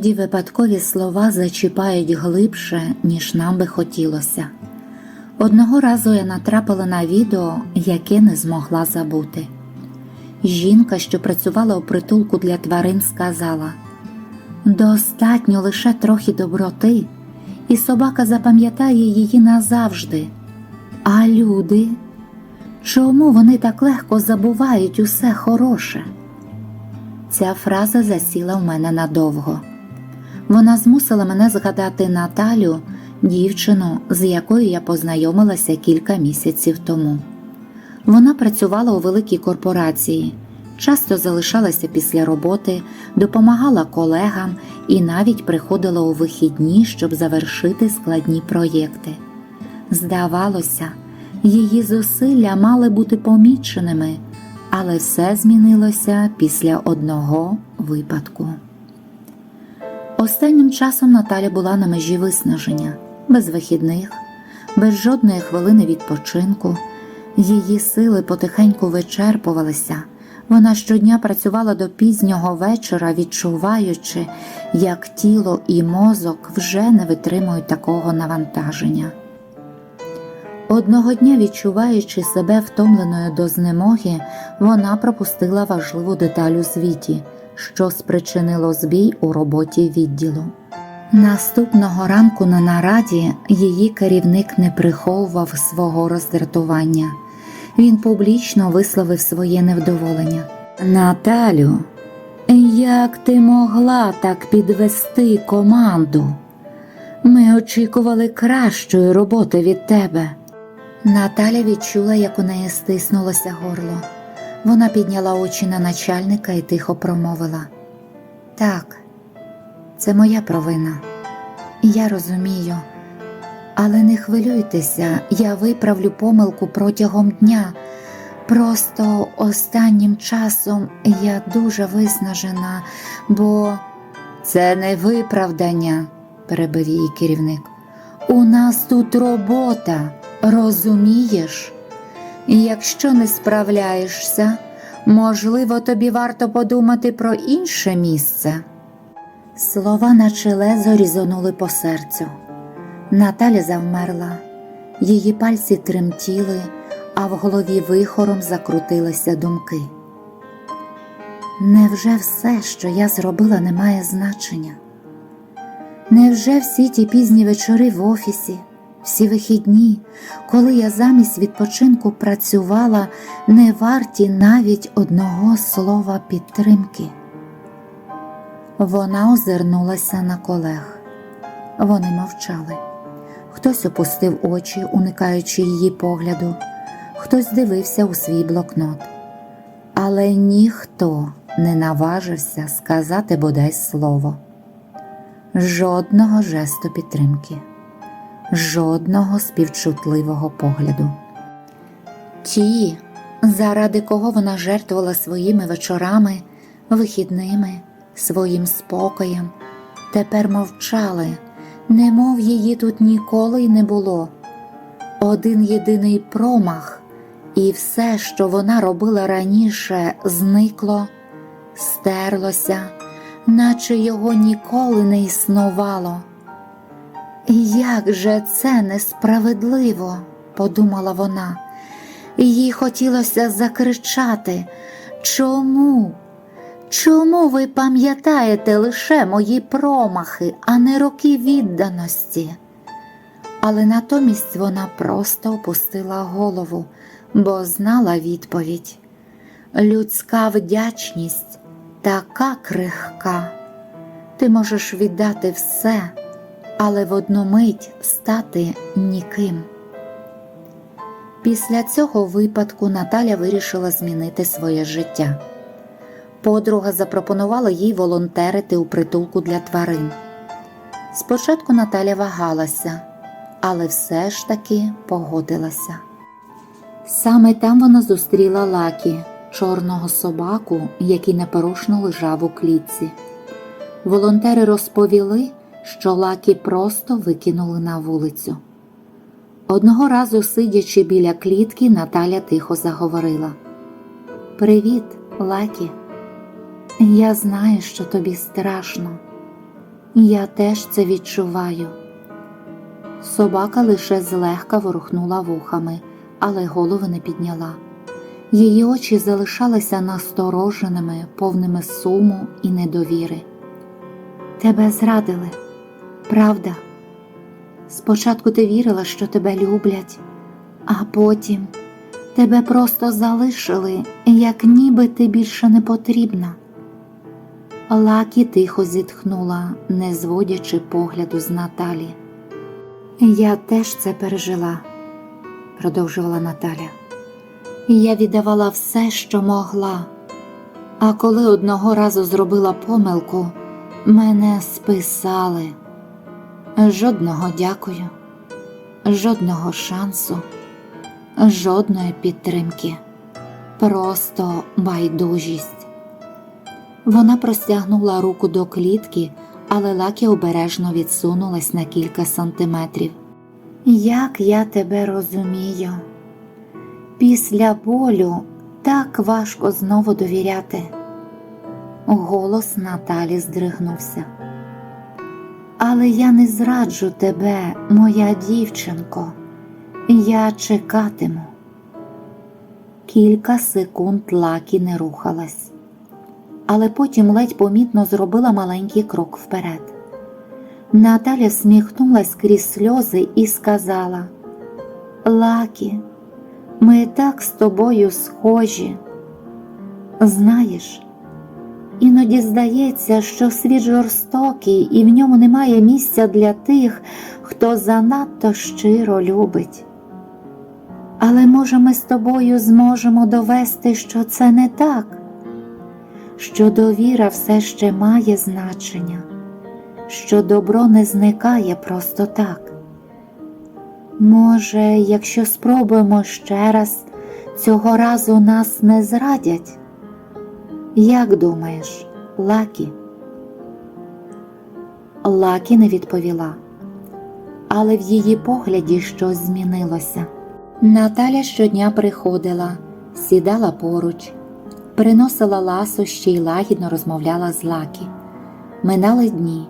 Іноді випадкові слова зачіпають глибше, ніж нам би хотілося. Одного разу я натрапила на відео, яке не змогла забути. Жінка, що працювала у притулку для тварин, сказала: достатньо лише трохи доброти, і собака запам'ятає її назавжди. А люди, чому вони так легко забувають усе хороше? Ця фраза засіла в мене надовго. Вона змусила мене згадати Наталю, дівчину, з якою я познайомилася кілька місяців тому. Вона працювала у великій корпорації, часто залишалася після роботи, допомагала колегам і навіть приходила у вихідні, щоб завершити складні проєкти. Здавалося, її зусилля мали бути поміченими, але все змінилося після одного випадку. Останнім часом Наталя була на межі виснаження, без вихідних, без жодної хвилини відпочинку. Її сили потихеньку вичерпувалися. Вона щодня працювала до пізнього вечора, відчуваючи, як тіло і мозок вже не витримують такого навантаження. Одного дня, відчуваючи себе втомленою до знемоги, вона пропустила важливу деталь у звіті, що спричинило збій у роботі відділу. Наступного ранку на нараді її керівник не приховував свого роздратування. Він публічно висловив своє невдоволення. Наталю, як ти могла так підвести команду? Ми очікували кращої роботи від тебе. Наталя відчула, як у неї стиснулося горло. Вона підняла очі на начальника і тихо промовила: Так, це моя провина. Я розумію, але не хвилюйтеся, я виправлю помилку протягом дня. Просто останнім часом я дуже виснажена, бо це не виправдання, перебив її керівник. У нас тут робота, розумієш? Якщо не справляєшся, можливо, тобі варто подумати про інше місце. Слова на чоле різонули по серцю. Наталя завмерла, її пальці тремтіли, а в голові вихором закрутилися думки. Невже все, що я зробила, не має значення? Невже всі ті пізні вечори в офісі, всі вихідні, коли я замість відпочинку працювала, не варті навіть одного слова підтримки? Вона озирнулася на колег. Вони мовчали. Хтось опустив очі, уникаючи її погляду, хтось дивився у свій блокнот. Але ніхто не наважився сказати бодай слово. Жодного жесту підтримки, жодного співчутливого погляду. Ті, заради кого вона жертвувала своїми вечорами, вихідними, своїм спокоєм, тепер мовчали, немов її тут ніколи й не було. Один єдиний промах, і все, що вона робила раніше, зникло, стерлося, наче його ніколи не існувало. Як же це несправедливо, подумала вона, їй хотілося закричати. Чому? Чому ви пам'ятаєте лише мої промахи, а не роки відданості? Але натомість вона просто опустила голову, бо знала відповідь. Людська вдячність така крихка. Ти можеш віддати все, але в одну мить стати ніким. Після цього випадку Наталя вирішила змінити своє життя. Подруга запропонувала їй волонтерити у притулку для тварин. Спочатку Наталя вагалася, але все ж таки погодилася. Саме там вона зустріла Лакі, чорного собаку, який непорушно лежав у клітці. Волонтери розповіли, що Лакі просто викинули на вулицю. Одного разу, сидячи біля клітки, Наталя тихо заговорила: Привіт, Лакі. Я знаю, що тобі страшно. Я теж це відчуваю. Собака лише злегка ворухнула вухами, але голови не підняла. Її очі залишалися настороженими, повними суму і недовіри. Тебе зрадили, правда? Спочатку ти вірила, що тебе люблять, а потім тебе просто залишили, як ніби ти більше не потрібна. Лакі тихо зітхнула, не зводячи погляду з Наталі. Я теж це пережила, продовжувала Наталя. Я віддавала все, що могла. А коли одного разу зробила помилку, мене списали. Жодного дякую, жодного шансу, жодної підтримки, просто байдужість. Вона простягнула руку до клітки, але Лакі обережно відсунулась на кілька сантиметрів. Як я тебе розумію, після болю так важко знову довіряти. Голос Наталі здригнувся. Але я не зраджу тебе, моя дівчинко, я чекатиму. Кілька секунд Лакі не рухалась, але потім ледь помітно зробила маленький крок вперед. Наталя всміхнулась крізь сльози і сказала: Лакі, ми так з тобою схожі. Знаєш, іноді здається, що світ жорстокий і в ньому немає місця для тих, хто занадто щиро любить. Але може ми з тобою зможемо довести, що це не так, що довіра все ще має значення, що добро не зникає просто так. Може, якщо спробуємо ще раз, цього разу нас не зрадять? Як думаєш, Лакі? Лакі не відповіла, але в її погляді щось змінилося. Наталя щодня приходила, сідала поруч, приносила ласощі й лагідно розмовляла з Лакі. Минали дні.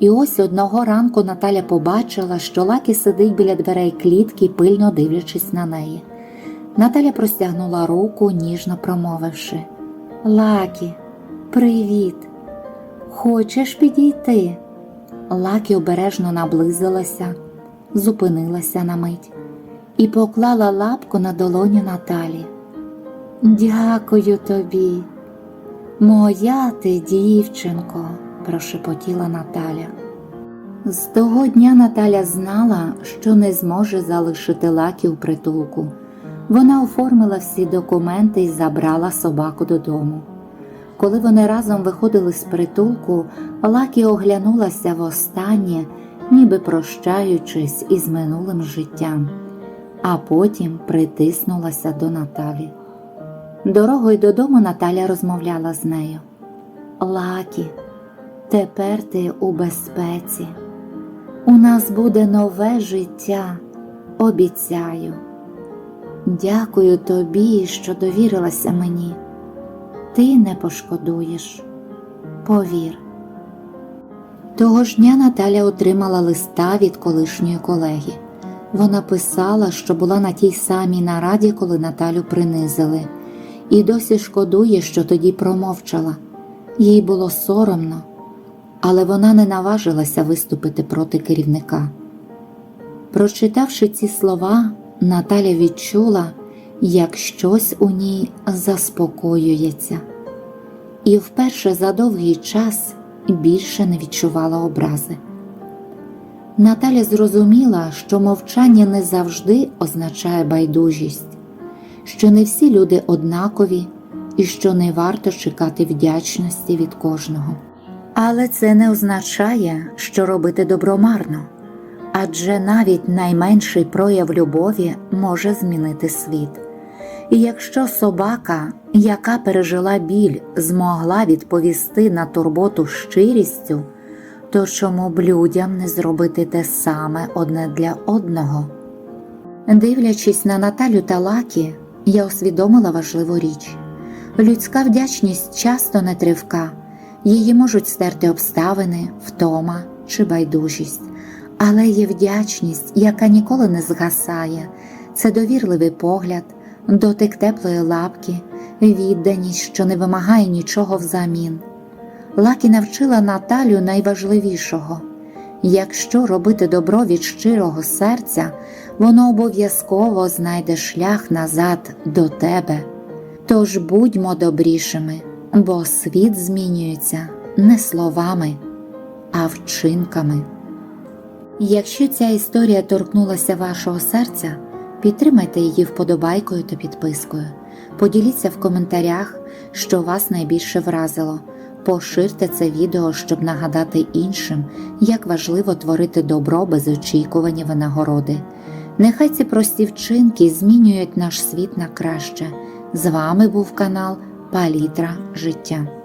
І ось одного ранку Наталя побачила, що Лакі сидить біля дверей клітки, пильно дивлячись на неї. Наталя простягнула руку, ніжно промовивши Лакі, привіт. Хочеш підійти? Лакі обережно наблизилася, зупинилася на мить і поклала лапку на долоню Наталі. Дякую тобі, моя ти дівчинко прошепотіла Наталя. З того дня Наталя знала, що не зможе залишити лакі у притулку. Вона оформила всі документи і забрала собаку додому. Коли вони разом виходили з притулку, Лакі оглянулася востаннє, ніби прощаючись із минулим життям, а потім притиснулася до Наталі. Дорогою додому Наталя розмовляла з нею. Лакі, Тепер ти у безпеці. У нас буде нове життя, обіцяю. Дякую тобі, що довірилася мені. Ти не пошкодуєш. Повір. Того ж дня Наталя отримала листа від колишньої колеги. Вона писала, що була на тій самій нараді, коли Наталю принизили, і досі шкодує, що тоді промовчала. Їй було соромно але вона не наважилася виступити проти керівника. Прочитавши ці слова, Наталя відчула, як щось у ній заспокоюється, і вперше за довгий час більше не відчувала образи. Наталя зрозуміла, що мовчання не завжди означає байдужість, що не всі люди однакові і що не варто чекати вдячності від кожного. Але це не означає, що робити добро марно, адже навіть найменший прояв любові може змінити світ. І якщо собака, яка пережила біль, змогла відповісти на турботу щирістю, то чому б людям не зробити те саме одне для одного? Дивлячись на Наталю та Лакі, я усвідомила важливу річ людська вдячність часто не тривка Її можуть стерти обставини, втома чи байдужість, але є вдячність, яка ніколи не згасає. Це довірливий погляд, дотик теплої лапки, відданість, що не вимагає нічого взамін. Лакі навчила Наталю найважливішого якщо робити добро від щирого серця, воно обов'язково знайде шлях назад до тебе. Тож будьмо добрішими, бо світ змінюється не словами, а вчинками. Якщо ця історія торкнулася вашого серця, підтримайте її вподобайкою та підпискою. Поділіться в коментарях, що вас найбільше вразило. Поширте це відео, щоб нагадати іншим, як важливо творити добро без очікування винагороди. Нехай ці прості вчинки змінюють наш світ на краще. З вами був канал Палітра Життя.